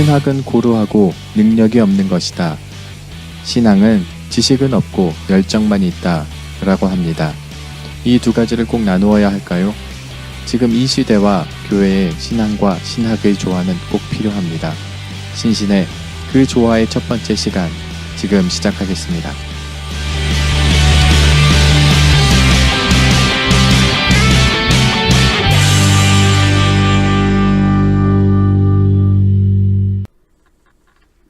신학은 고루하고 능력이 없는 것이다. 신앙은 지식은 없고 열정만 있다. 라고 합니다. 이 두 가지를 꼭 나누어야 할까요? 지금 이 시대와 교회의 신앙과 신학의 조화는 꼭 필요합니다. 신신의 그 조화의 첫 번째 시간, 지금 시작하겠습니다.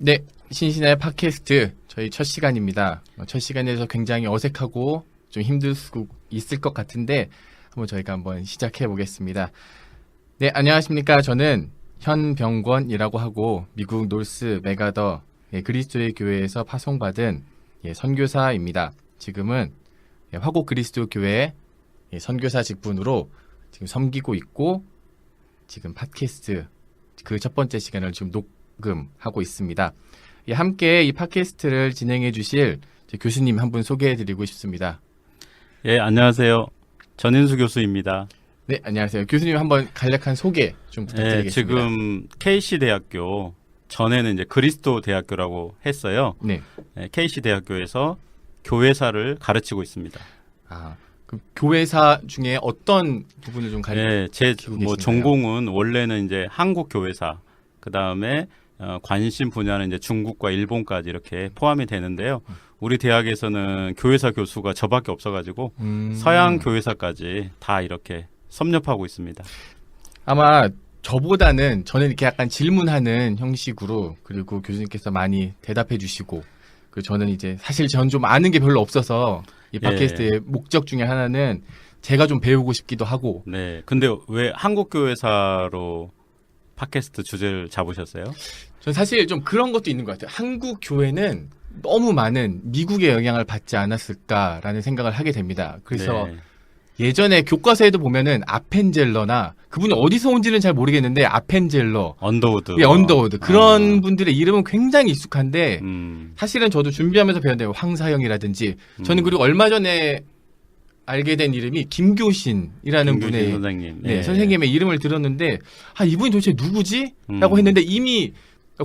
네, 신신의 팟캐스트 저희 첫 시간입니다. 어, 첫 시간에서 굉장히 어색하고 좀 힘들 수 있을 것 같은데 한번 저희가 한번 시작해 보겠습니다. 네, 안녕하십니까? 저는 현병권이라고 하고 미국 놀스 메가더 예, 그리스도의 교회에서 파송받은 예, 선교사입니다. 지금은 예, 화곡 그리스도 교회 예, 선교사 직분으로 지금 섬기고 있고 지금 팟캐스트 그 첫 번째 시간을 지금 녹음 하고 있습니다. 예, 함께 이 팟캐스트를 진행해 주실 교수님 한 분 소개해 드리고 싶습니다. 예, 안녕하세요. 전인수 교수입니다. 네, 안녕하세요. 교수님 한번 간략한 소개 좀 예, 부탁드리겠습니다. 지금 KC 대학교 전에는 이제 그리스도 대학교라고 했어요. 네. 예, KC 대학교에서 교회사를 가르치고 있습니다. 아, 그 교회사 중에 어떤 부분을 좀 가르쳐 예, 제 가르치고 뭐? 전공은 원래는 이제 한국 교회사, 그 다음에 어, 관심 분야는 이제 중국과 일본까지 이렇게 포함이 되는데요. 우리 대학에서는 교회사 교수가 저밖에 없어가지고 음, 서양 교회사까지 다 이렇게 섭렵하고 있습니다. 아마 저보다는 저는 이렇게 약간 질문하는 형식으로 그리고 교수님께서 많이 대답해 주시고 그 저는 이제 사실 전 좀 아는 게 별로 없어서 이 예. 팟캐스트의 목적 중에 하나는 제가 좀 배우고 싶기도 하고 네. 근데 왜 한국 교회사로 팟캐스트 주제를 잡으셨어요? 전 사실 좀 그런 것도 있는 것 같아요. 한국 교회는 너무 많은 미국의 영향을 받지 않았을까라는 생각을 하게 됩니다. 그래서 네. 예전에 교과서에도 보면은 아펜젤러나 그분이 어디서 온지는 잘 모르겠는데 아펜젤러, 언더우드. 예, 언더우드 그런 아, 분들의 이름은 굉장히 익숙한데 음, 사실은 저도 준비하면서 배웠는데 황사영이라든지 저는 음. 그리고 얼마 전에 알게 된 이름이 김교신이라는 김규진 분의 선생님. 네, 예. 선생님의 이름을 들었는데 아 이분이 도대체 누구지? 라고 음. 했는데 이미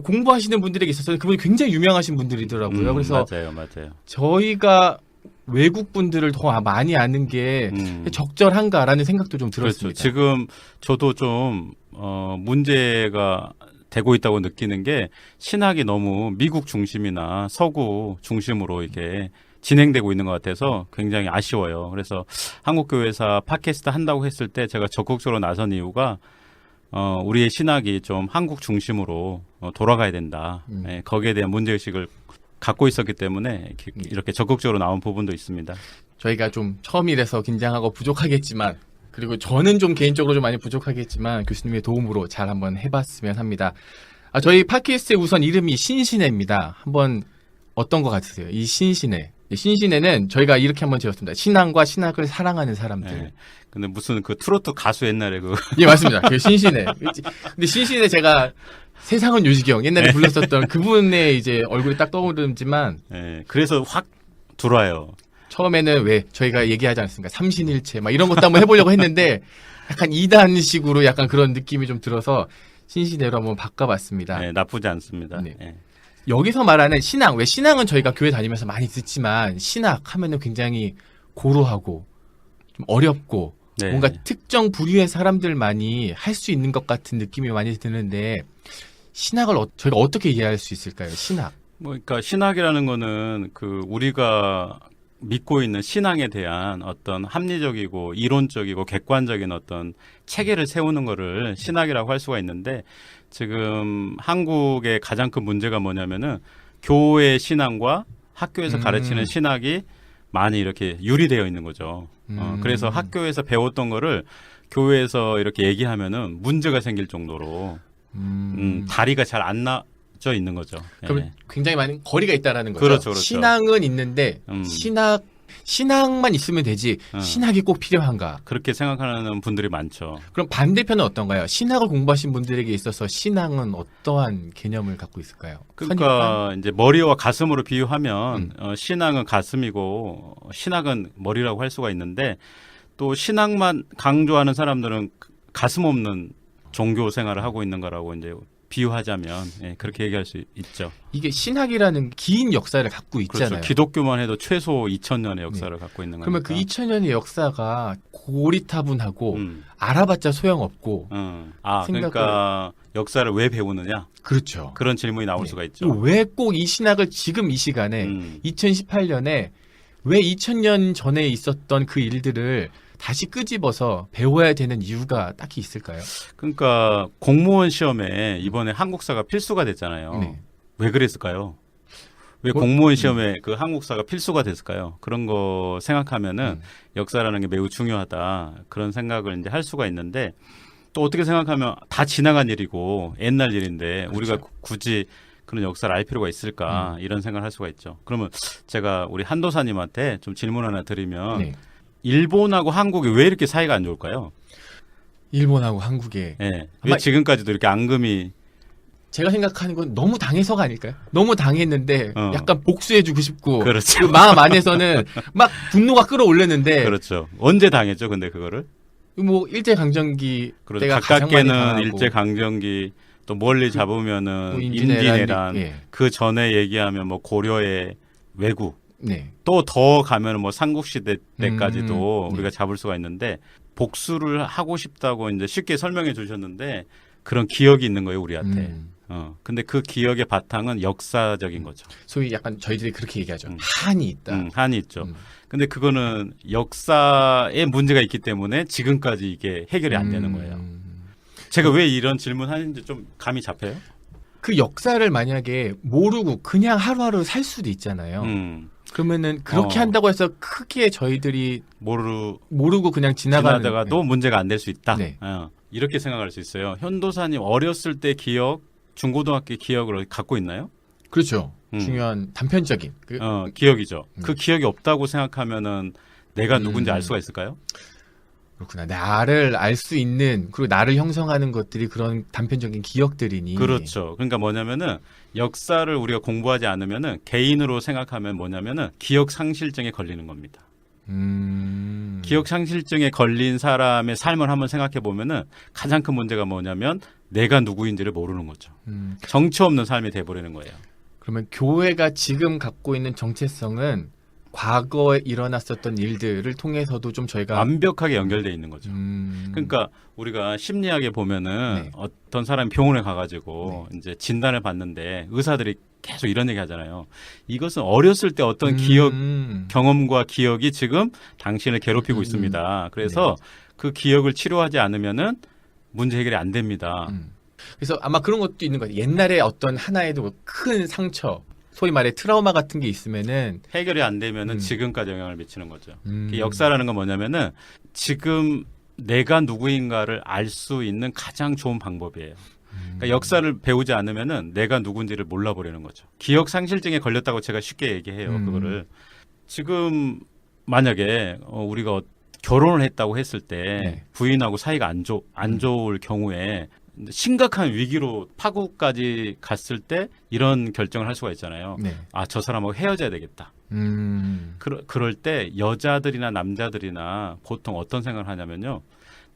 공부하시는 분들에게 있어서 그분이 굉장히 유명하신 분들이더라고요. 음, 그래서 맞아요, 맞아요. 저희가 외국 분들을 더 많이 아는 게 음. 적절한가라는 생각도 좀 그렇죠. 들었습니다. 지금 저도 좀 어, 문제가 되고 있다고 느끼는 게 신학이 너무 미국 중심이나 서구 중심으로 이렇게 진행되고 있는 것 같아서 굉장히 아쉬워요. 그래서 한국교회사 팟캐스트 한다고 했을 때 제가 적극적으로 나선 이유가 어, 우리의 신학이 좀 한국 중심으로 어, 돌아가야 된다. 음. 예, 거기에 대한 문제의식을 갖고 있었기 때문에 이렇게, 이렇게 적극적으로 나온 부분도 있습니다. 저희가 좀 처음이라서 긴장하고 부족하겠지만 그리고 저는 좀 개인적으로 좀 많이 부족하겠지만 교수님의 도움으로 잘 한번 해봤으면 합니다. 아, 저희 팟캐스트의 우선 이름이 신신혜입니다. 한번 어떤 것 같으세요? 이 신신혜. 이 신신혜는 저희가 이렇게 한번 지었습니다. 신앙과 신학을 사랑하는 사람들. 예. 근데 무슨 그 트로트 가수 옛날에 그 예, 맞습니다. 그 신신혜. 근데 신신혜 제가 세상은 요지경 옛날에 불렀었던 그분의 이제 얼굴이 딱 떠오르지만 예, 그래서 확 들어와요. 처음에는 왜 저희가 얘기하지 않습니까? 삼신일체 막 이런 것도 한번 해보려고 했는데 약간 이단식으로 약간 그런 느낌이 좀 들어서 신신혜로 한번 바꿔봤습니다. 예, 나쁘지 않습니다. 네. 예. 여기서 말하는 신앙, 왜 신앙은 저희가 교회 다니면서 많이 듣지만 신학 하면은 굉장히 고루하고 좀 어렵고 네. 뭔가 특정 부류의 사람들만이 할 수 있는 것 같은 느낌이 많이 드는데 신학을 어- 저희가 어떻게 이해할 수 있을까요? 신학. 뭐, 그러니까 신학이라는 거는 그 우리가 믿고 있는 신앙에 대한 어떤 합리적이고 이론적이고 객관적인 어떤 체계를 세우는 거를 신학이라고 할 수가 있는데 지금 한국의 가장 큰 문제가 뭐냐면은 교회 신앙과 학교에서 음. 가르치는 신학이 많이 이렇게 유리되어 있는 거죠. 어, 음. 그래서 학교에서 배웠던 거를 교회에서 이렇게 얘기하면은 문제가 생길 정도로 음, 음, 다리가 잘 안 나져 있는 거죠. 그럼 예. 굉장히 많은 거리가 있다라는 거죠. 그렇죠, 그렇죠. 신앙은 있는데 음. 신학 신학만 있으면 되지 어. 신학이 꼭 필요한가? 그렇게 생각하는 분들이 많죠. 그럼 반대편은 어떤가요? 신학을 공부하신 분들에게 있어서 신앙은 어떠한 개념을 갖고 있을까요? 선입관? 그러니까 이제 머리와 가슴으로 비유하면 음. 어, 신앙은 가슴이고 신학은 머리라고 할 수가 있는데 또 신학만 강조하는 사람들은 가슴 없는 종교 생활을 하고 있는 거라고 이제 비유하자면 예, 그렇게 얘기할 수 있죠. 이게 신학이라는 긴 역사를 갖고 있잖아요. 그렇죠. 기독교만 해도 최소 2000년의 역사를 갖고 있는 거니까. 그러면 그 2000년의 역사가 고리타분하고 음, 알아봤자 소용없고 음. 아, 생각을- 그러니까 역사를 왜 배우느냐? 그렇죠. 그런 질문이 나올 네. 수가 있죠. 왜 꼭 이 신학을 지금 이 시간에 음. 2018년에 왜 2000년 전에 있었던 그 일들을 다시 끄집어서 배워야 되는 이유가 딱히 있을까요? 그러니까 공무원 시험에 이번에 한국사가 필수가 됐잖아요. 네. 왜 그랬을까요? 왜 뭐- 공무원 시험에 그 한국사가 필수가 됐을까요? 그런 거 생각하면은 음. 역사라는 게 매우 중요하다. 그런 생각을 이제 할 수가 있는데 또 어떻게 생각하면 다 지나간 일이고 옛날 일인데 그렇죠. 우리가 구- 굳이 그런 역사를 알 필요가 음. 있을까 이런 생각을 할 수가 있죠. 그러면 제가 우리 한도사님한테 좀 질문 하나 드리면 네. 일본하고 한국이 왜 이렇게 사이가 안 좋을까요? 일본하고 한국에 예. 왜 지금까지도 이렇게 앙금이 제가 생각하는 건 너무 당해서가 아닐까요? 너무 당했는데 어. 약간 복수해주고 싶고 그렇죠. 그 마음 안에서는 막 분노가 끌어올렸는데 그렇죠. 언제 당했죠? 근데 그거를? 뭐 일제 강점기 그렇죠. 때가 가깝게는 일제 강점기 또 멀리 잡으면은 뭐 임진왜란 임진왜란, 예. 그 전에 얘기하면 뭐 고려의 왜구 네. 또 더 가면은 뭐 삼국시대 때까지도 음, 우리가 잡을 수가 있는데 복수를 하고 싶다고 이제 쉽게 설명해 주셨는데 그런 기억이 있는 거예요 우리한테. 음. 어 근데 그 기억의 바탕은 역사적인 거죠. 소위 약간 저희들이 그렇게 얘기하죠. 음. 한이 있다. 음, 한이 있죠. 음. 근데 그거는 역사에 문제가 있기 때문에 지금까지 이게 해결이 안 되는 음. 거예요. 제가 왜 이런 질문 하는지 좀 감이 잡혀요? 그 역사를 만약에 모르고 그냥 하루하루 살 수도 있잖아요. 음, 그러면은 그렇게 어. 한다고 해서 크게 저희들이 모르 모르고 그냥 지나가는 지나다가도 문제가 안 될 수 있다. 네. 어, 이렇게 생각할 수 있어요. 현도사님 어렸을 때 기억, 중고등학교 기억을 갖고 있나요? 그렇죠. 음. 중요한 단편적인 그 어, 기억이죠. 음. 그 기억이 없다고 생각하면은 내가 누군지 음. 알 수가 있을까요? 그렇구나. 나를 알 수 있는 그리고 나를 형성하는 것들이 그런 단편적인 기억들이니 그렇죠. 그러니까 뭐냐면은 역사를 우리가 공부하지 않으면은 개인으로 생각하면 뭐냐면은 기억 상실증에 걸리는 겁니다. 음. 기억 상실증에 걸린 사람의 삶을 한번 생각해 보면은 가장 큰 문제가 뭐냐면 내가 누구인지를 모르는 거죠. 음. 정체 없는 삶이 돼 버리는 거예요. 그러면 교회가 지금 갖고 있는 정체성은 과거에 일어났었던 일들을 통해서도 좀 저희가 완벽하게 연결돼 있는 거죠. 음. 그러니까 우리가 심리학에 보면은 네. 어떤 사람이 병원에 가가지고 이제 진단을 받는데 의사들이 계속 이런 얘기 하잖아요. 이것은 어렸을 때 어떤 기억, 음. 경험과 기억이 지금 당신을 괴롭히고 음. 있습니다. 그래서 그 기억을 치료하지 않으면은 문제 해결이 안 됩니다. 음. 그래서 아마 그런 것도 있는 것 같아요. 옛날에 어떤 하나에도 큰 상처, 소위 말해 트라우마 같은 게 있으면은 해결이 안 되면은 음. 지금까지 영향을 미치는 거죠. 음. 그 역사라는 건 뭐냐면은 지금 내가 누구인가를 알 수 있는 가장 좋은 방법이에요. 음. 그러니까 역사를 배우지 않으면은 내가 누군지를 몰라버리는 거죠. 기억 상실증에 걸렸다고 제가 쉽게 얘기해요. 음. 그거를 지금 만약에 어, 우리가 어- 결혼을 했다고 했을 때 네. 부인하고 사이가 안, 좋, 안 음. 좋을 경우에 심각한 위기로 파국까지 갔을 때 이런 결정을 할 수가 있잖아요. 네. 아, 저 사람하고 헤어져야 되겠다. 음. 그러, 그럴 때 여자들이나 남자들이나 보통 어떤 생각을 하냐면요.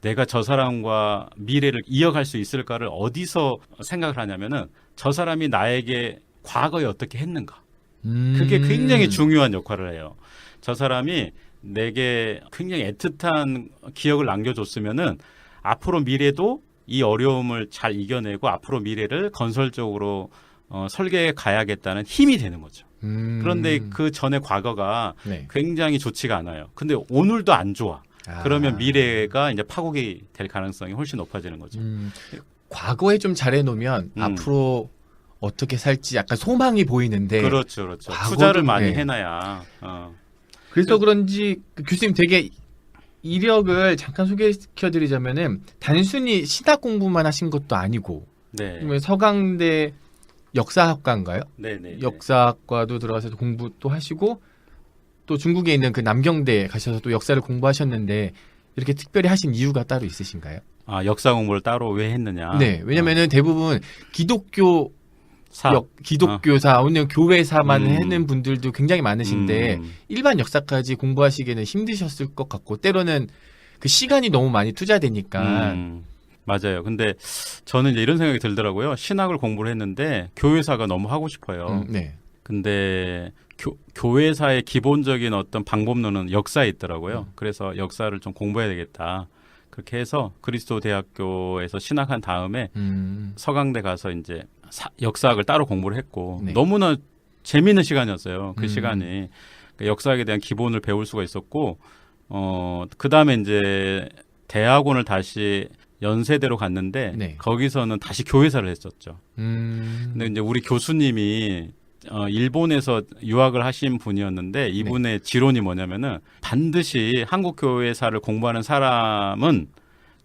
내가 저 사람과 미래를 이어갈 수 있을까를 어디서 생각을 하냐면은 저 사람이 나에게 과거에 어떻게 했는가. 그게 음. 굉장히 중요한 역할을 해요. 저 사람이 내게 굉장히 애틋한 기억을 남겨줬으면은 앞으로 미래도 이 어려움을 잘 이겨내고 앞으로 미래를 건설적으로 어, 설계해 가야겠다는 힘이 되는 거죠. 음. 그런데 그 전에 과거가 네. 굉장히 좋지가 않아요. 근데 오늘도 안 좋아. 아. 그러면 미래가 이제 파국이 될 가능성이 훨씬 높아지는 거죠. 음. 과거에 좀 잘해 놓으면 음. 앞으로 어떻게 살지 약간 소망이 보이는데 그렇죠, 그렇죠. 투자를 많이 네. 해놔야. 어. 그래서 그런지 그 교수님 되게 이력을 잠깐 소개시켜 드리자면은 단순히 신학 공부만 하신 것도 아니고 네, 서강대 역사학과인가요? 네, 네. 네. 역사학과도 들어가서 공부 또 하시고 또 중국에 있는 그 남경대에 가셔서 또 역사를 공부하셨는데 이렇게 특별히 하신 이유가 따로 있으신가요? 아 역사 공부를 따로 왜 했느냐? 네, 왜냐면은 대부분 기독교 사. 역, 기독교사, 아니면 교회사만 음. 하는 분들도 굉장히 많으신데 음, 일반 역사까지 공부하시기에는 힘드셨을 것 같고 때로는 그 시간이 너무 많이 투자되니까 음, 맞아요. 근데 저는 이제 이런 생각이 들더라고요. 신학을 공부를 했는데 교회사가 너무 하고 싶어요. 음, 네. 근데 교, 교회사의 기본적인 어떤 방법론은 역사에 있더라고요. 음. 그래서 역사를 좀 공부해야 되겠다. 그렇게 해서 그리스도 대학교에서 신학한 다음에 음, 서강대 가서 이제 사- 역사학을 따로 공부를 했고 네. 너무나 재미있는 시간이었어요. 그 음. 시간이 그러니까 역사학에 대한 기본을 배울 수가 있었고 어 그다음에 이제 대학원을 다시 연세대로 갔는데 네. 거기서는 다시 교회사를 했었죠. 음, 근데 이제 우리 교수님이 어, 일본에서 유학을 하신 분이었는데 이분의 네. 지론이 뭐냐면은 반드시 한국 교회사를 공부하는 사람은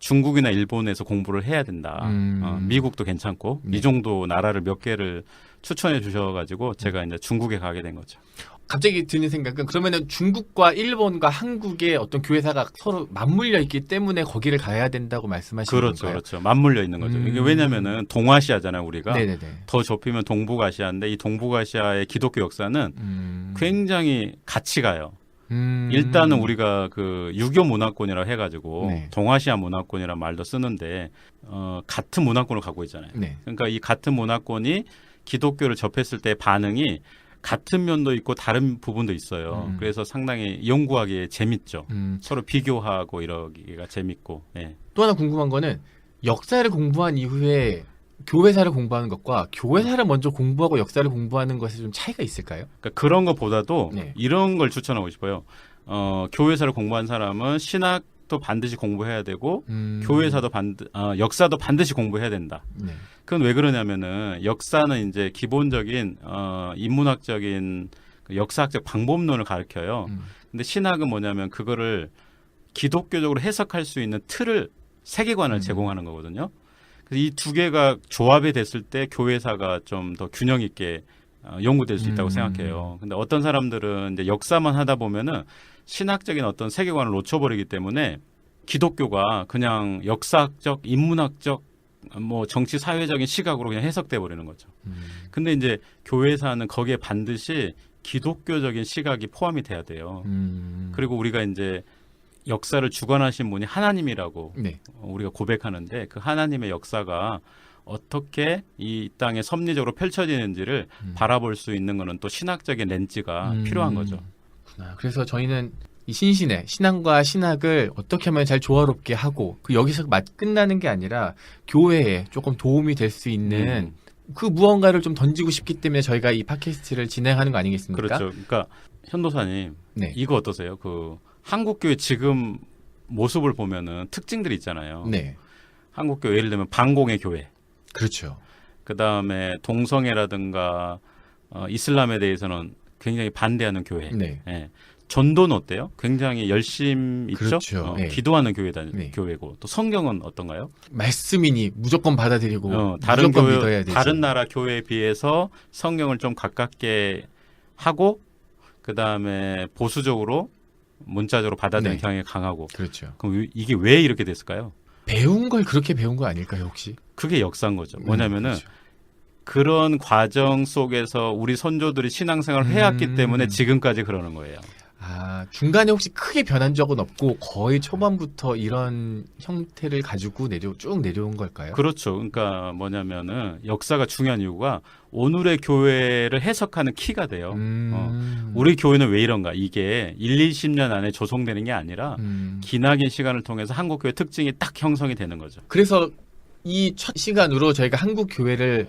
중국이나 일본에서 공부를 해야 된다. 음. 어, 미국도 괜찮고 네. 이 정도 나라를 몇 개를 추천해 주셔가지고 제가 이제 중국에 가게 된 거죠. 갑자기 드는 생각은 그러면은 중국과 일본과 한국의 어떤 교회사가 서로 맞물려 있기 때문에 거기를 가야 된다고 말씀하시는 그렇죠, 건가요? 그렇죠. 맞물려 있는 거죠. 이게 음. 왜냐면은 동아시아잖아요, 우리가. 네네네. 더 좁히면 동북아시아인데 이 동북아시아의 기독교 역사는 음, 굉장히 같이 가요. 음, 일단은 우리가 그 유교 문화권이라 해가지고 네. 동아시아 문화권이란 말도 쓰는데 어, 같은 문화권을 갖고 있잖아요. 네. 그러니까 이 같은 문화권이 기독교를 접했을 때 반응이 같은 면도 있고 다른 부분도 있어요. 음. 그래서 상당히 연구하기에 재밌죠. 음, 서로 비교하고 이러기가 재밌고. 예. 또 하나 궁금한 거는 역사를 공부한 이후에 교회사를 공부하는 것과 교회사를 먼저 공부하고 역사를 공부하는 것에 좀 차이가 있을까요? 그러니까 그런 것보다도 네. 이런 걸 추천하고 싶어요. 어, 교회사를 공부한 사람은 신학도 반드시 공부해야 되고 음, 교회사도 반드, 어, 역사도 반드시 공부해야 된다. 네. 그건 왜 그러냐면은 역사는 이제 기본적인 어, 인문학적인 그 역사학적 방법론을 가르쳐요. 음, 근데 신학은 뭐냐면 그거를 기독교적으로 해석할 수 있는 틀을 세계관을 음. 제공하는 거거든요. 이 두 개가 조합이 됐을 때 교회사가 좀 더 균형 있게 어, 연구될 수 있다고 음. 생각해요. 근데 어떤 사람들은 이제 역사만 하다 보면은 신학적인 어떤 세계관을 놓쳐버리기 때문에 기독교가 그냥 역사학적, 인문학적, 뭐 정치 사회적인 시각으로 그냥 해석돼 버리는 거죠. 음, 근데 이제 교회사는 거기에 반드시 기독교적인 시각이 포함이 돼야 돼요. 음, 그리고 우리가 이제 역사를 주관하신 분이 하나님이라고 네. 어, 우리가 고백하는데 그 하나님의 역사가 어떻게 이 땅에 섭리적으로 펼쳐지는지를 음. 바라볼 수 있는 것은 또 신학적인 렌즈가 음, 필요한 거죠. 그렇구나. 그래서 저희는 이 신신의 신앙과 신학을 어떻게 하면 잘 조화롭게 하고 그 여기서 맛 끝나는 게 아니라 교회에 조금 도움이 될 수 있는 음, 그 무언가를 좀 던지고 싶기 때문에 저희가 이 팟캐스트를 진행하는 거 아니겠습니까? 그렇죠. 그러니까 현도사님 네. 이거 어떠세요? 그 한국 교회 지금 모습을 보면은 특징들이 있잖아요. 네. 한국 교회 예를 들면 방공의 교회, 그렇죠. 그 다음에 동성애라든가 어, 이슬람에 대해서는 굉장히 반대하는 교회. 네. 예. 전도는 어때요? 굉장히 열심 있죠. 그렇죠. 어, 예. 기도하는 교회다 네. 교회고 또 성경은 어떤가요? 말씀이니 무조건 받아들이고 어, 다른 무조건 교회 믿어야 되지. 다른 나라 교회에 비해서 성경을 좀 가깝게 하고 그 다음에 보수적으로 문자적으로 받아들이는 네. 경향이 강하고 그렇죠. 그럼 이- 이게 왜 이렇게 됐을까요? 배운 걸 그렇게 배운 거 아닐까요, 혹시? 그게 역사인 거죠. 뭐냐면은 음, 그렇죠. 그런 과정 속에서 우리 선조들이 신앙생활을 해왔기 음. 때문에 지금까지 그러는 거예요. 아, 중간에 혹시 크게 변한 적은 없고 거의 초반부터 이런 형태를 가지고 내려 쭉 내려온 걸까요? 그렇죠. 그러니까 뭐냐면은 역사가 중요한 이유가 오늘의 교회를 해석하는 키가 돼요. 음, 어. 우리 교회는 왜 이런가? 이게 1, 20년 안에 조성되는 게 아니라 음. 기나긴 시간을 통해서 한국 교회 특징이 딱 형성이 되는 거죠. 그래서 이 첫 시간으로 저희가 한국 교회를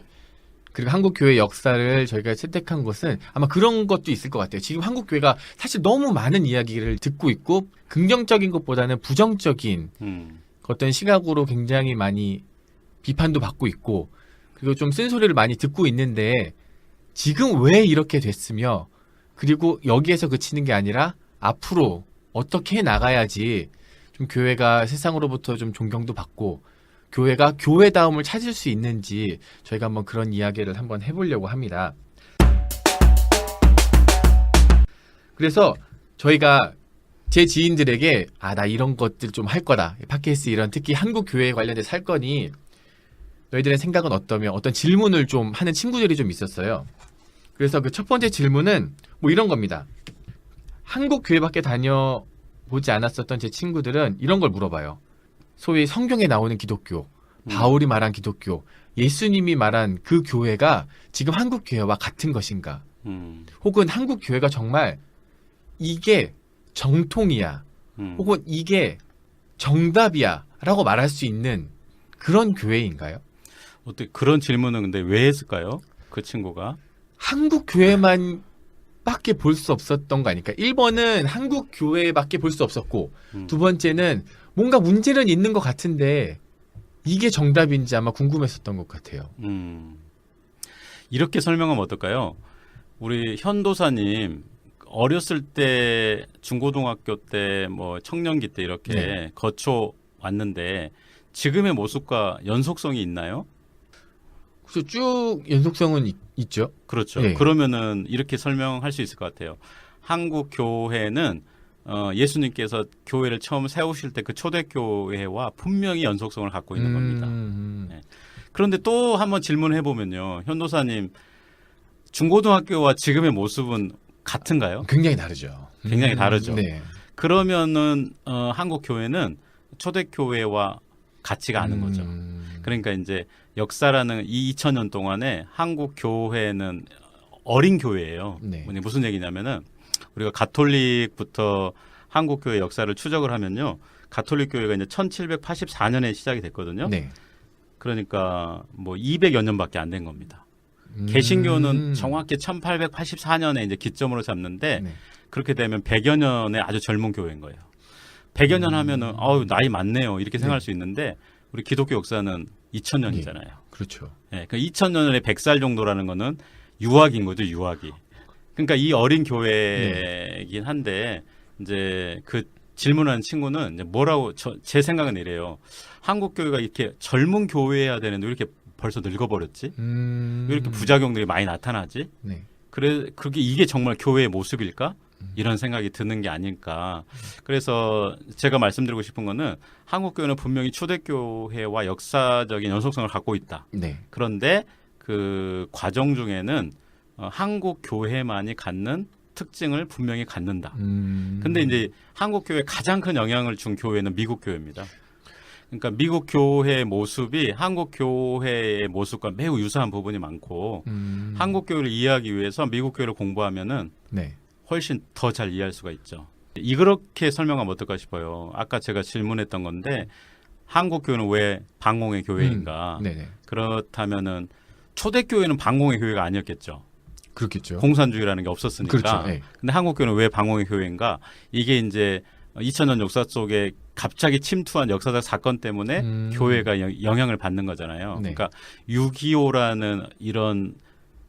그리고 한국 교회 역사를 저희가 채택한 것은 아마 그런 것도 있을 것 같아요. 지금 한국 교회가 사실 너무 많은 이야기를 듣고 있고 긍정적인 것보다는 부정적인 음. 어떤 시각으로 굉장히 많이 비판도 받고 있고 그리고 좀 쓴소리를 많이 듣고 있는데 지금 왜 이렇게 됐으며 그리고 여기에서 그치는 게 아니라 앞으로 어떻게 해 나가야지 좀 교회가 세상으로부터 좀 존경도 받고 교회가 교회다움을 찾을 수 있는지 저희가 한번 그런 이야기를 한번 해보려고 합니다. 그래서 저희가 제 지인들에게 아 나 이런 것들 좀 할 거다 팟캐스트 이런 특히 한국 교회에 관련돼서 할 거니 너희들의 생각은 어떠며 어떤 질문을 좀 하는 친구들이 좀 있었어요. 그래서 그 첫 번째 질문은 뭐 이런 겁니다. 한국 교회밖에 다녀 보지 않았었던 제 친구들은 이런 걸 물어봐요. 소위 성경에 나오는 기독교 바울이 말한 기독교, 예수님이 말한 그 교회가 지금 한국 교회와 같은 것인가? 음, 혹은 한국 교회가 정말 이게 정통이야. 음. 혹은 이게 정답이야. 라고 말할 수 있는 그런 교회인가요? 어떻게 그런 질문은 근데 왜 했을까요? 그 친구가 한국 교회만 밖에 볼 수 없었던 거 아닐까? 1번은 한국 교회밖에 볼 수 없었고, 음. 두 번째는 뭔가 문제는 있는 것 같은데, 이게 정답인지 아마 궁금했었던 것 같아요. 음, 이렇게 설명하면 어떨까요? 우리 현도사님 어렸을 때 중고등학교 때 뭐 청년기 때 이렇게 네. 거쳐 왔는데 지금의 모습과 연속성이 있나요? 그래서 쭉 연속성은 있, 있죠. 그렇죠. 네. 그러면은 이렇게 설명할 수 있을 것 같아요. 한국 교회는 어, 예수님께서 교회를 처음 세우실 때 그 초대교회와 분명히 연속성을 갖고 있는 겁니다. 음, 네. 그런데 또 한번 질문해 보면요, 현도사님 중고등학교와 지금의 모습은 같은가요? 굉장히 다르죠. 굉장히 다르죠. 네. 그러면은 어, 한국 교회는 초대교회와 같지가 않은 거죠. 음, 그러니까 이제 역사라는 이 2000년 동안에 한국 교회는 어린 교회예요. 네. 무슨 얘기냐면은 우리가 가톨릭부터 한국 교회 역사를 추적을 하면요. 가톨릭 교회가 이제 1784년에 시작이 됐거든요. 네. 그러니까 뭐 200여 년밖에 안 된 겁니다. 음, 개신교는 정확히 1884년에 이제 기점으로 잡는데 네. 그렇게 되면 100여 년의 아주 젊은 교회인 거예요. 100여 년 하면은 어우 나이 많네요. 이렇게 생각할 수 있는데 우리 기독교 역사는 2000년이잖아요. 그렇죠. 예, 그 2000년에 100살 정도라는 거는 유학인 거죠, 유학이. 그러니까 이 어린 교회이긴 한데 이제 그 질문하는 친구는 이제 뭐라고 저, 제 생각은 이래요. 한국 교회가 이렇게 젊은 교회여야 되는데 왜 이렇게 벌써 늙어버렸지? 음, 왜 이렇게 부작용들이 많이 나타나지? 네. 그래 그게 이게 정말 교회의 모습일까? 이런 생각이 드는 게 아닐까. 그래서 제가 말씀드리고 싶은 거는 한국 교회는 분명히 초대교회와 역사적인 연속성을 갖고 있다. 네. 그런데 그 과정 중에는 어, 한국 교회만이 갖는 특징을 분명히 갖는다. 음, 근데 이제 한국 교회 가장 큰 영향을 준 교회는 미국 교회입니다. 그러니까 미국 교회의 모습이 한국 교회의 모습과 매우 유사한 부분이 많고 음, 한국 교회를 이해하기 위해서 미국 교회를 공부하면은 네. 훨씬 더 잘 이해할 수가 있죠. 이렇게 설명하면 어떨까 싶어요. 아까 제가 질문했던 건데 한국 교회는 왜 방공의 교회인가? 음, 네네. 그렇다면은 초대 교회는 방공의 교회가 아니었겠죠. 그렇겠죠. 공산주의라는 게 없었으니까. 그렇죠. 네. 근데 한국 교회는 왜 방공의 교회인가? 이게 이제 2000년 역사 속에 갑자기 침투한 역사적 사건 때문에 음. 교회가 영- 영향을 받는 거잖아요. 네. 그러니까 6.25라는 이런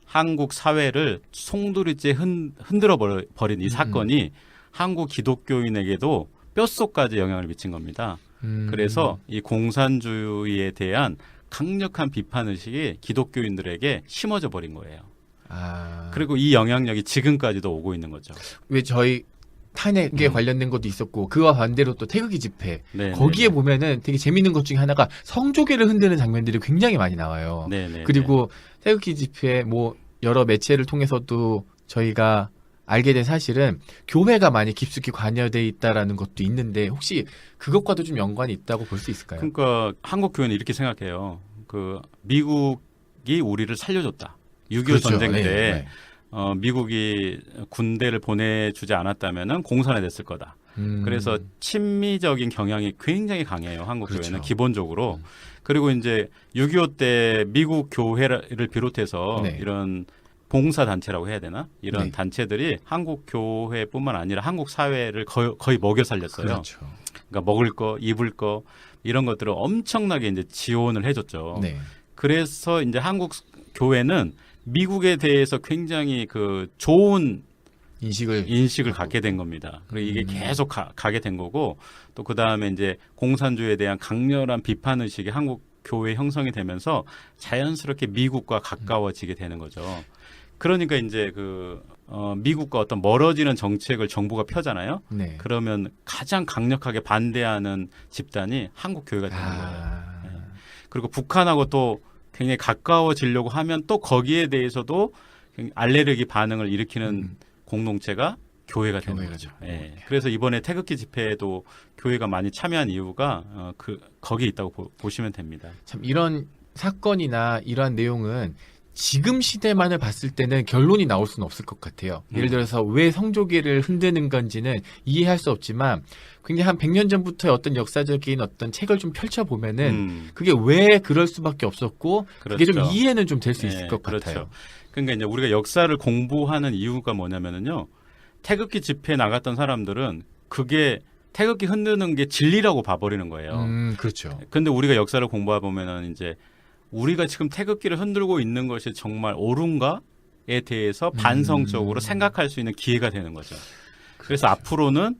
한국 사회를 송두리째 흔, 흔들어 버린 이 음. 사건이 한국 기독교인에게도 뼛속까지 영향을 미친 겁니다. 음, 그래서 이 공산주의에 대한 강력한 비판 의식이 기독교인들에게 심어져 버린 거예요. 아, 그리고 이 영향력이 지금까지도 오고 있는 거죠. 왜 저희 탄핵에 음. 관련된 것도 있었고 그와 반대로 또 태극기 집회 네, 거기에 네, 보면은 되게 재밌는 것 중에 하나가 성조계를 흔드는 장면들이 굉장히 많이 나와요. 네, 네, 그리고 태극기 집회 뭐 여러 매체를 통해서도 저희가 알게 된 사실은 교회가 많이 깊숙이 관여돼 있다라는 것도 있는데 혹시 그것과도 좀 연관이 있다고 볼 수 있을까요? 그러니까 한국 교회는 이렇게 생각해요. 그 미국이 우리를 살려줬다. 6.25 그렇죠. 전쟁 때 네, 네. 어, 미국이 군대를 보내주지 않았다면은 공산화 됐을 거다. 음, 그래서 친미적인 경향이 굉장히 강해요. 한국 그렇죠. 교회는 기본적으로. 음. 그리고 이제 6.25 때 미국 교회를 비롯해서 네. 이런 봉사 단체라고 해야 되나? 이런 네. 단체들이 한국 교회뿐만 아니라 한국 사회를 거의, 거의 먹여 살렸어요. 그렇죠. 그러니까 먹을 거, 입을 거 이런 것들을 엄청나게 이제 지원을 해줬죠. 네. 그래서 이제 한국 교회는 미국에 대해서 굉장히 그 좋은 인식을 인식을 갖게 된 겁니다. 그리고 이게 음. 계속 가, 게 된 거고 또 그 다음에 이제 공산주의에 대한 강렬한 비판 의식이 한국 교회 형성이 되면서 자연스럽게 미국과 가까워지게 되는 거죠. 그러니까 이제 그 어, 미국과 어떤 멀어지는 정책을 정부가 펴잖아요. 네. 그러면 가장 강력하게 반대하는 집단이 한국 교회가 되는 거예요. 아, 네. 그리고 북한하고 또 굉장히 가까워지려고 하면 또 거기에 대해서도 알레르기 반응을 일으키는 음. 공동체가 교회가 되는 교회가 거죠. 예. 그래서 이번에 태극기 집회에도 교회가 많이 참여한 이유가 어, 그 거기에 있다고 보, 보시면 됩니다. 참 이런 사건이나 이러한 내용은 지금 시대만을 봤을 때는 결론이 나올 수는 없을 것 같아요. 예를 음. 들어서 왜 성조기를 흔드는 건지는 이해할 수 없지만 굉장히 한 100년 전부터의 어떤 역사적인 어떤 책을 좀 펼쳐보면은 음, 그게 왜 그럴 수밖에 없었고 그게 좀 그렇죠. 이해는 좀 될수 예, 있을 것 그렇죠. 같아요. 그러니까 이제 우리가 역사를 공부하는 이유가 뭐냐면은요. 태극기 집회에 나갔던 사람들은 그게 태극기 흔드는 게 진리라고 봐버리는 거예요. 음, 그렇죠. 근데 우리가 역사를 공부해 보면은 이제 우리가 지금 태극기를 흔들고 있는 것이 정말 옳은가에 대해서 반성적으로 음. 생각할 수 있는 기회가 되는 거죠. 그래서 앞으로는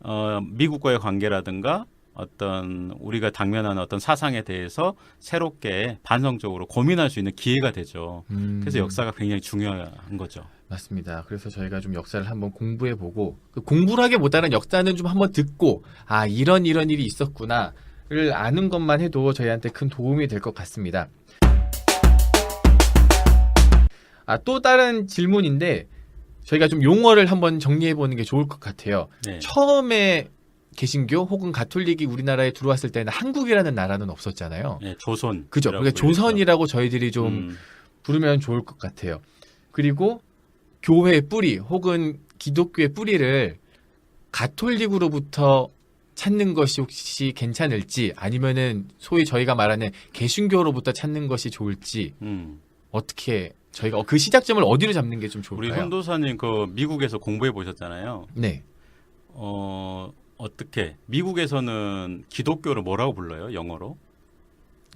어, 미국과의 관계라든가 어떤 우리가 당면하는 어떤 사상에 대해서 새롭게 반성적으로 고민할 수 있는 기회가 되죠. 음, 그래서 역사가 굉장히 중요한 거죠. 맞습니다. 그래서 저희가 좀 역사를 한번 공부해 보고 그 공부를 하기보다는 역사는 좀 한번 듣고 아 이런 이런 일이 있었구나 를 아는 것만 해도 저희한테 큰 도움이 될 것 같습니다. 아 또 다른 질문인데 저희가 좀 용어를 한번 정리해 보는 게 좋을 것 같아요. 네. 처음에 개신교 혹은 가톨릭이 우리나라에 들어왔을 때는 한국이라는 나라는 없었잖아요. 네, 조선. 그죠? 그러니까 조선이라고 저희들이 좀 음, 부르면 좋을 것 같아요. 그리고 교회의 뿌리 혹은 기독교의 뿌리를 가톨릭으로부터 찾는 것이 혹시 괜찮을지 아니면은 소위 저희가 말하는 개신교로부터 찾는 것이 좋을지 음. 어떻게 저희가 그 시작점을 어디로 잡는 게 좀 우리 좋을까요? 현도사님 그 미국에서 공부해 보셨잖아요. 네. 어, 어떻게 미국에서는 기독교를 뭐라고 불러요? 영어로?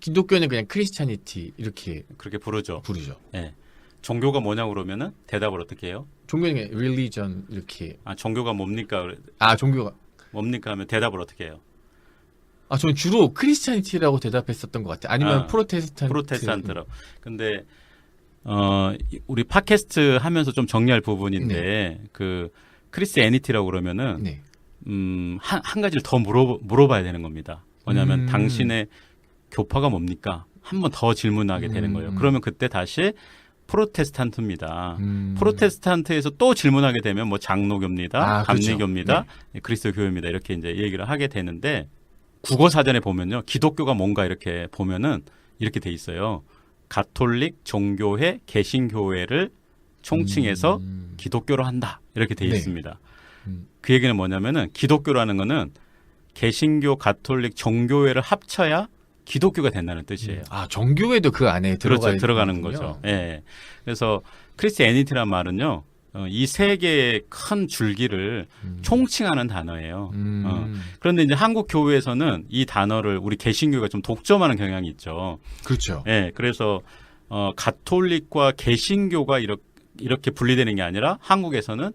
기독교는 그냥 크리스찬이티 이렇게 그렇게 부르죠. 부르죠. 예. 종교가 뭐냐고 그러면은 대답을 어떻게 해요? 종교는 그냥 religion 이렇게 아, 종교가 뭡니까? 아 종교가 뭡니까 하면 대답을 어떻게 해요? 아 저는 주로 크리스찬이티라고 대답했었던 것 같아요. 아니면 아, 프로테스탄트 프로테스탄트로. 근데 어, 이- 우리 팟캐스트 하면서 좀 정리할 부분인데 그 크리스 애니티라고 그러면은 네. 음, 한, 한 가지를 더 물어, 물어봐야 되는 겁니다. 뭐냐면 음. 당신의 교파가 뭡니까? 한 번 더 질문하게 되는 음, 거예요. 음. 그러면 그때 다시 프로테스탄트입니다. 음. 프로테스탄트에서 또 질문하게 되면 뭐 장로교입니다, 아, 그렇죠. 감리교입니다, 그리스도 교회입니다 이렇게 이제 얘기를 하게 되는데 국어 사전에 보면요 기독교가 뭔가 이렇게 보면은 이렇게 돼 있어요. 가톨릭 종교회 개신교회를 총칭해서 음. 기독교로 한다 이렇게 돼 네. 있습니다. 음. 그 얘기는 뭐냐면은 기독교라는 거는 개신교, 가톨릭, 종교회를 합쳐야 기독교가 된다는 뜻이에요. 아 정교회도 그 안에 들어가 그렇죠, 들어가는. 거죠. 예. 그래서 크리스애니티란 말은요, 어, 이세 개의 큰 줄기를 음. 총칭하는 단어예요. 음. 어. 그런데 이제 한국 교회에서는 이 단어를 우리 개신교가 좀 독점하는 경향이 있죠. 그렇죠. 예. 그래서 어, 가톨릭과 개신교가 이렇게, 이렇게 분리되는 게 아니라 한국에서는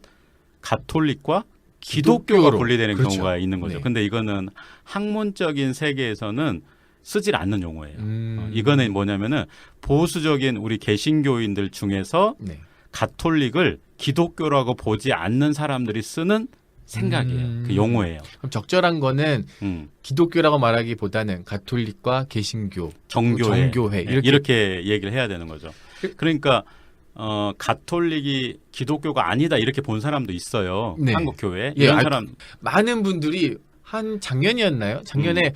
가톨릭과 기독교가 기독교로. 분리되는 그렇죠. 경우가 있는 거죠. 네. 근데 이거는 학문적인 세계에서는 쓰질 않는 용어예요. 음. 어, 이거는 뭐냐면은 보수적인 우리 개신교인들 중에서 네. 가톨릭을 기독교라고 보지 않는 사람들이 쓰는 생각이에요. 음. 그 용어예요. 그럼 적절한 거는 음. 기독교라고 말하기보다는 가톨릭과 개신교, 정교회, 정교회 네, 이렇게, 이렇게 얘기를 해야 되는 거죠. 그- 그러니까 어, 가톨릭이 기독교가 아니다 이렇게 본 사람도 있어요. 네. 한국 교회 예, 이런 알- 사람 많은 분들이 한 작년이었나요? 작년에 음.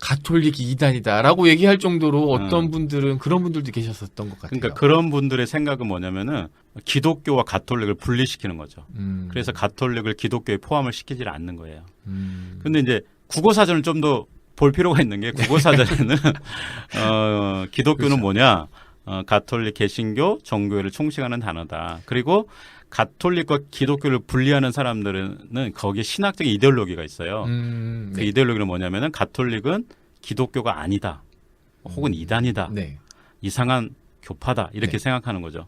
가톨릭이 이단이다라고 얘기할 정도로 어떤 음. 분들은 그런 분들도 계셨었던 것 같아요. 그러니까 그런 분들의 생각은 뭐냐면은 기독교와 가톨릭을 분리시키는 거죠. 음. 그래서 가톨릭을 기독교에 포함을 시키지 않는 거예요. 음. 근데 이제 국어 사전을 좀 더 볼 필요가 있는 게 국어 사전에는 어, 기독교는 그렇죠. 뭐냐? 어, 가톨릭, 개신교, 정교회를 총칭하는 단어다. 그리고 가톨릭과 기독교를 분리하는 사람들은 거기에 신학적인 이데올로기가 있어요. 음. 그 네. 이데올로기는 뭐냐면은 가톨릭은 기독교가 아니다. 혹은 이단이다. 네. 이상한 교파다. 이렇게 네. 생각하는 거죠.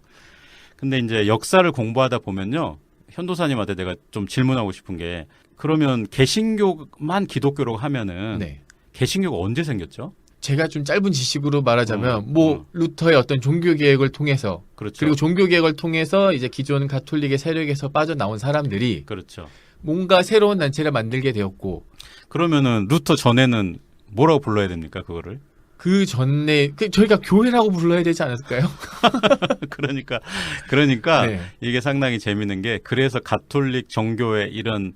근데 이제 역사를 공부하다 보면요. 현도사님한테 내가 좀 질문하고 싶은 게 그러면 개신교만 기독교로 하면은 네. 개신교가 언제 생겼죠? 제가 좀 짧은 지식으로 말하자면 음, 뭐 음. 루터의 어떤 종교 개혁을 통해서 그렇죠. 그리고 종교 개혁을 통해서 이제 기존 가톨릭의 세력에서 빠져나온 사람들이 그렇죠. 뭔가 새로운 단체를 만들게 되었고 그러면은 루터 전에는 뭐라고 불러야 됩니까? 그거를? 그 전에 그 저희가 교회라고 불러야 되지 않을까요? 그러니까 그러니까 네. 이게 상당히 재밌는 게 그래서 가톨릭 정교회 이런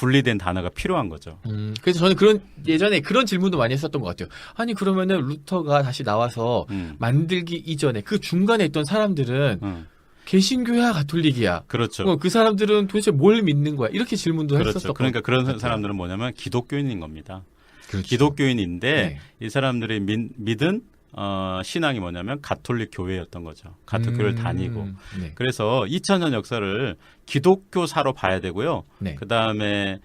분리된 단어가 필요한 거죠. 음, 그래서 저는 그런 예전에 그런 질문도 많이 했었던 것 같아요. 아니 그러면은 루터가 다시 나와서 음. 만들기 이전에 그 중간에 있던 사람들은 음. 개신교야 가톨릭이야. 그렇죠. 어, 그 사람들은 도대체 뭘 믿는 거야? 이렇게 질문도 그렇죠. 했었던 그러니까 것 그런 같아요. 사람들은 뭐냐면 기독교인인 겁니다. 그렇죠. 기독교인인데 네. 이 사람들이 믿, 믿은 어, 신앙이 뭐냐면 가톨릭 교회였던 거죠. 가톨교를 음, 다니고. 네. 그래서 2000년 역사를 기독교사로 봐야 되고요. 네. 그 다음에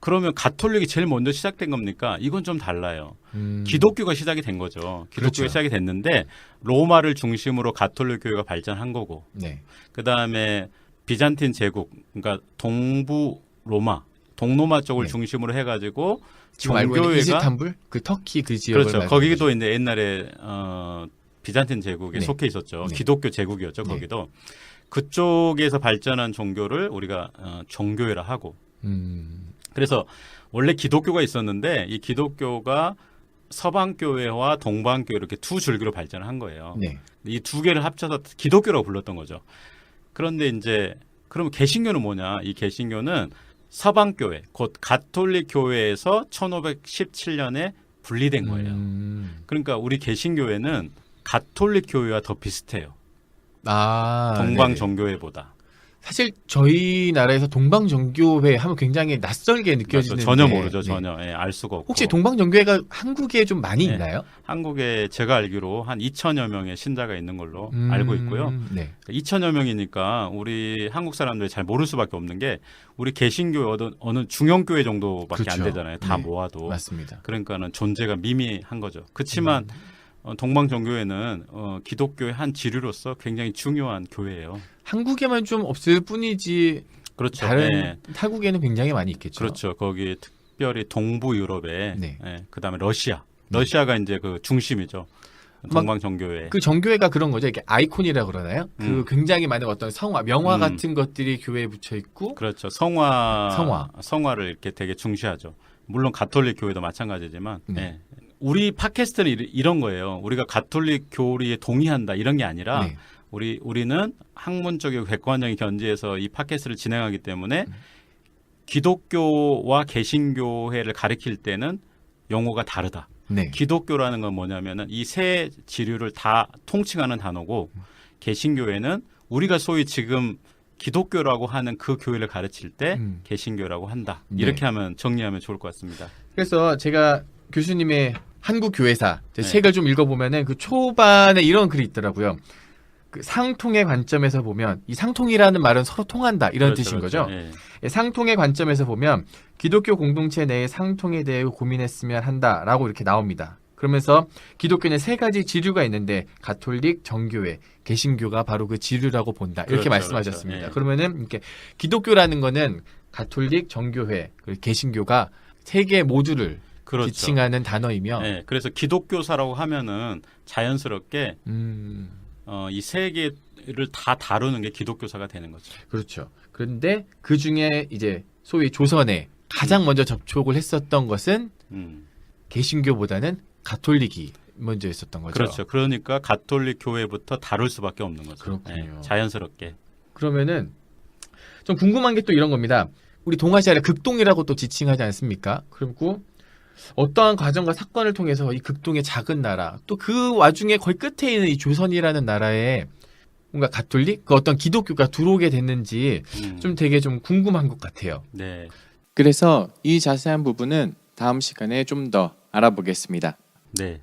그러면 가톨릭이 제일 먼저 시작된 겁니까? 이건 좀 달라요. 음, 기독교가 시작이 된 거죠. 기독교가 그렇죠. 시작이 됐는데 로마를 중심으로 가톨릭 교회가 발전한 거고 네. 그 다음에 비잔틴 제국, 그러니까 동부 로마, 동로마 쪽을 네. 중심으로 해가지고 지금 알고 있는 종교회가 이스탄불 그 터키 그 지역을 그렇죠. 거기도. 이제 옛날에 어, 비잔틴 제국에 네. 속해 있었죠. 네. 기독교 제국이었죠. 네. 거기도 그쪽에서 발전한 종교를 우리가 어, 종교회라 하고 음, 그래서 원래 기독교가 있었는데 이 기독교가 서방교회와 동방교회 이렇게 두 줄기로 발전한 거예요. 네. 이 두 개를 합쳐서 기독교라고 불렀던 거죠. 그런데 이제 그러면 개신교는 뭐냐? 이 개신교는 서방교회, 곧 가톨릭 교회에서 1517년에 분리된 거예요. 음, 그러니까 우리 개신교회는 가톨릭 교회와 더 비슷해요. 아, 동방 네네. 정교회보다. 사실 저희 나라에서 동방정교회 하면 굉장히 낯설게 느껴지는데 전혀 모르죠. 네. 전혀. 예, 알 수가 없고. 혹시 동방정교회가 한국에 좀 많이 네. 있나요? 한국에 제가 알기로 한 2천여 명의 신자가 있는 걸로 음, 알고 있고요. 네. 2천여 명이니까 우리 한국 사람들이 잘 모를 수밖에 없는 게 우리 개신교회 어느, 어느 중형교회 정도밖에 안 그렇죠. 되잖아요. 다 네. 모아도. 맞습니다. 그러니까는 존재가 미미한 거죠. 그렇지만 어, 동방정교회는 어, 기독교의 한 지류로서 굉장히 중요한 교회예요. 한국에만 좀 없을 뿐이지 그렇죠. 다른 네. 타국에는 굉장히 많이 있겠죠. 그렇죠. 거기 특별히 동부 유럽에 네. 예, 그다음에 러시아. 러시아가 이제 그 중심이죠. 동방 정교회. 그 정교회가 그런 거죠. 이게 아이콘이라 그러나요? 그 음. 굉장히 많은 어떤 성화, 명화 음. 같은 것들이 교회에 붙여 있고 그렇죠. 성화, 성화. 성화를 이렇게 되게 중시하죠. 물론 가톨릭 교회도 마찬가지지만, 네. 예. 우리 팟캐스트는 이- 이런 거예요. 우리가 가톨릭 교리에 동의한다 이런 게 아니라 네. 우리 우리는 학문적이고 객관적인 견지에서 이 팟캐스트를 진행하기 때문에 음. 기독교와 개신교회를 가리킬 때는 용어가 다르다. 네. 기독교라는 건 뭐냐면은 이 세 지류를 다 통칭하는 단어고 개신교회는 우리가 소위 지금 기독교라고 하는 그 교회를 가르칠 때 음. 개신교라고 한다. 네. 이렇게 하면 정리하면 좋을 것 같습니다. 그래서 제가 교수님의 한국 교회사 제 네. 책을 좀 읽어보면은 그 초반에 이런 글이 있더라고요. 그 상통의 관점에서 보면 이 상통이라는 말은 서로 통한다 이런 그렇죠, 뜻인 그렇죠. 거죠. 예. 예, 상통의 관점에서 보면 기독교 공동체 내의 상통에 대해 고민했으면 한다라고 이렇게 나옵니다. 그러면서 기독교는 세 가지 지류가 있는데 가톨릭, 정교회, 개신교가 바로 그 지류라고 본다 이렇게 그렇죠, 말씀하셨습니다. 그렇죠. 예. 그러면은 이렇게 기독교라는 거는 가톨릭, 정교회, 그리고 개신교가 세 개 모두를 그렇죠. 지칭하는 단어이며 예, 그래서 기독교사라고 하면은 자연스럽게 음, 어, 이 세 개를 다 다루는 게 기독교사가 되는 거죠. 그렇죠. 그런데 그 중에 이제 소위 조선에 가장 먼저 접촉을 했었던 것은 음. 개신교보다는 가톨릭이 먼저 있었던 거죠. 그렇죠. 그러니까 가톨릭 교회부터 다룰 수밖에 없는 거죠. 그렇군요. 예, 자연스럽게. 그러면은 좀 궁금한 게 또 이런 겁니다. 우리 동아시아를 극동이라고 또 지칭하지 않습니까? 그리고 어떠한 과정과 사건을 통해서 이 극동의 작은 나라, 또 그 와중에 거의 끝에 있는 이 조선이라는 나라에 뭔가 가톨릭, 그 어떤 기독교가 들어오게 됐는지 음. 좀 되게 좀 궁금한 것 같아요. 네. 그래서 이 자세한 부분은 다음 시간에 좀 더 알아보겠습니다. 네.